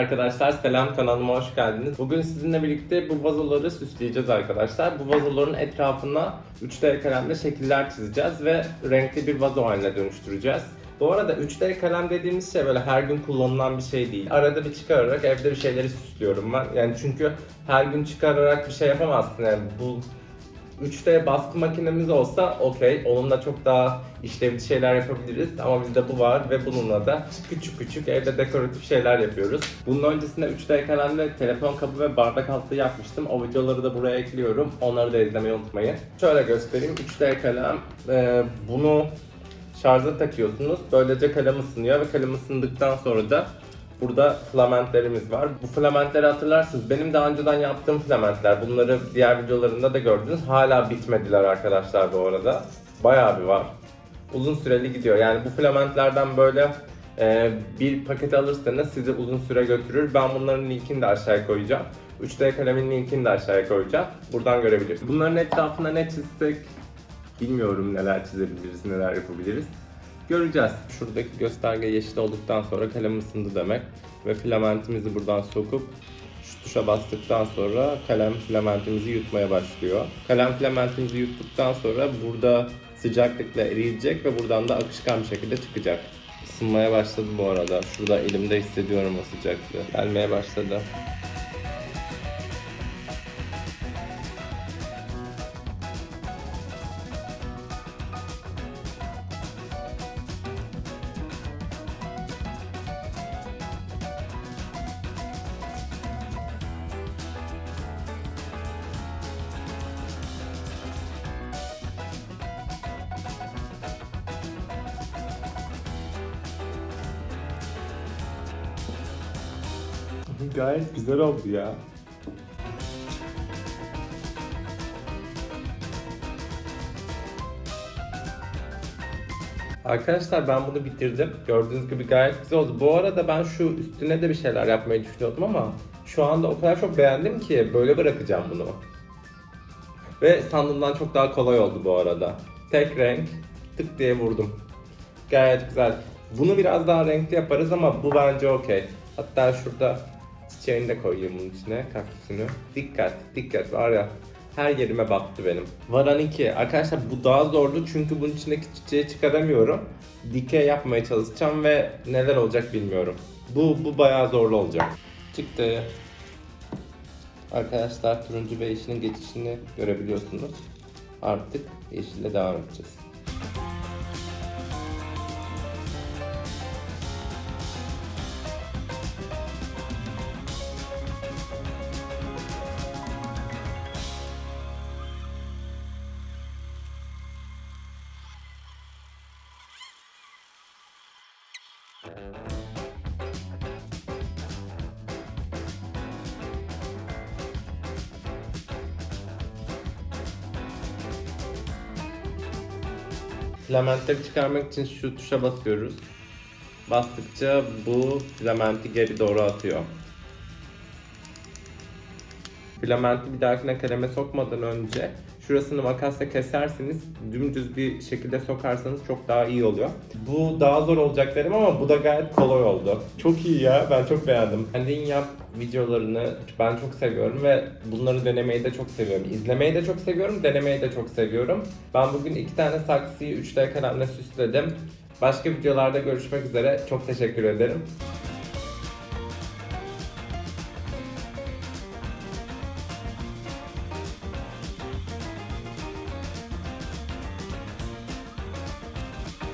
Arkadaşlar selam kanalıma hoş geldiniz. Bugün sizinle birlikte bu vazoları süsleyeceğiz arkadaşlar. Bu vazoların etrafına 3D kalemle şekiller çizeceğiz ve renkli bir vazo haline dönüştüreceğiz. Bu arada 3D kalem dediğimiz şey böyle her gün kullanılan bir şey değil. Arada bir çıkararak evde bir şeyleri süslüyorum ben. Yani çünkü her gün çıkararak bir şey yapamazsın. Yani bu 3D baskı makinemiz olsa okey. Onunla çok daha işlevli şeyler yapabiliriz. Ama bizde bu var ve bununla da küçük küçük evde dekoratif şeyler yapıyoruz. Bunun öncesinde 3D kalemle telefon kabı ve bardak altlığı yapmıştım. O videoları da buraya ekliyorum. Onları da izlemeyi unutmayın. Şöyle göstereyim. 3D kalem. Ee, bunu şarja takıyorsunuz. Böylece kalem ısınıyor ve kalem ısındıktan sonra da Burada filamentlerimiz var. Bu filamentleri hatırlarsınız. Benim daha önceden yaptığım filamentler. Bunları diğer videolarımda da gördünüz. Hala bitmediler arkadaşlar bu arada. Bayağı bir var. Uzun süreli gidiyor. Yani bu filamentlerden böyle e, bir paket alırsanız sizi uzun süre götürür. Ben bunların linkini de aşağıya koyacağım. 3D kalemin linkini de aşağıya koyacağım. Buradan görebilirsiniz. Bunların etrafına ne çizsek bilmiyorum neler çizebiliriz, neler yapabiliriz. Göreceğiz. Şuradaki gösterge yeşil olduktan sonra kalem ısındı demek. Ve filamentimizi buradan sokup şu tuşa bastıktan sonra kalem filamentimizi yutmaya başlıyor. Kalem filamentimizi yuttuktan sonra burada sıcaklıkla eriyecek ve buradan da akışkan bir şekilde çıkacak. Isınmaya başladı bu arada. Şurada elimde hissediyorum o sıcaklığı. Gelmeye başladı. Gayet güzel oldu ya. Arkadaşlar ben bunu bitirdim. Gördüğünüz gibi gayet güzel oldu. Bu arada ben şu üstüne de bir şeyler yapmayı düşünüyordum ama şu anda o kadar çok beğendim ki böyle bırakacağım bunu. Ve sandığımdan çok daha kolay oldu bu arada. Tek renk tık diye vurdum. Gayet güzel. Bunu biraz daha renkli yaparız ama bu bence okey. Hatta şurada çiçeğini de koyayım bunun içine, kaktüsünü. Dikkat, dikkat var ya. Her yerime battı benim. Varan 2. Arkadaşlar bu daha zordu çünkü bunun içindeki çiçeği çıkaramıyorum. Dikey yapmaya çalışacağım ve neler olacak bilmiyorum. Bu, bu bayağı zorlu olacak. Çıktı. Arkadaşlar turuncu ve yeşilin geçişini görebiliyorsunuz. Artık yeşille devam edeceğiz. Filamentleri çıkarmak için şu tuşa basıyoruz. Bastıkça bu filamenti geri doğru atıyor. Filamenti bir dahakine kaleme sokmadan önce şurasını makasla keserseniz dümdüz bir şekilde sokarsanız çok daha iyi oluyor. Bu daha zor olacak dedim ama bu da gayet kolay oldu. Çok iyi ya ben çok beğendim. Kendin yap videolarını ben çok seviyorum ve bunları denemeyi de çok seviyorum. İzlemeyi de çok seviyorum, denemeyi de çok seviyorum. Ben bugün iki tane saksıyı 3D kalemle süsledim. Başka videolarda görüşmek üzere. Çok teşekkür ederim.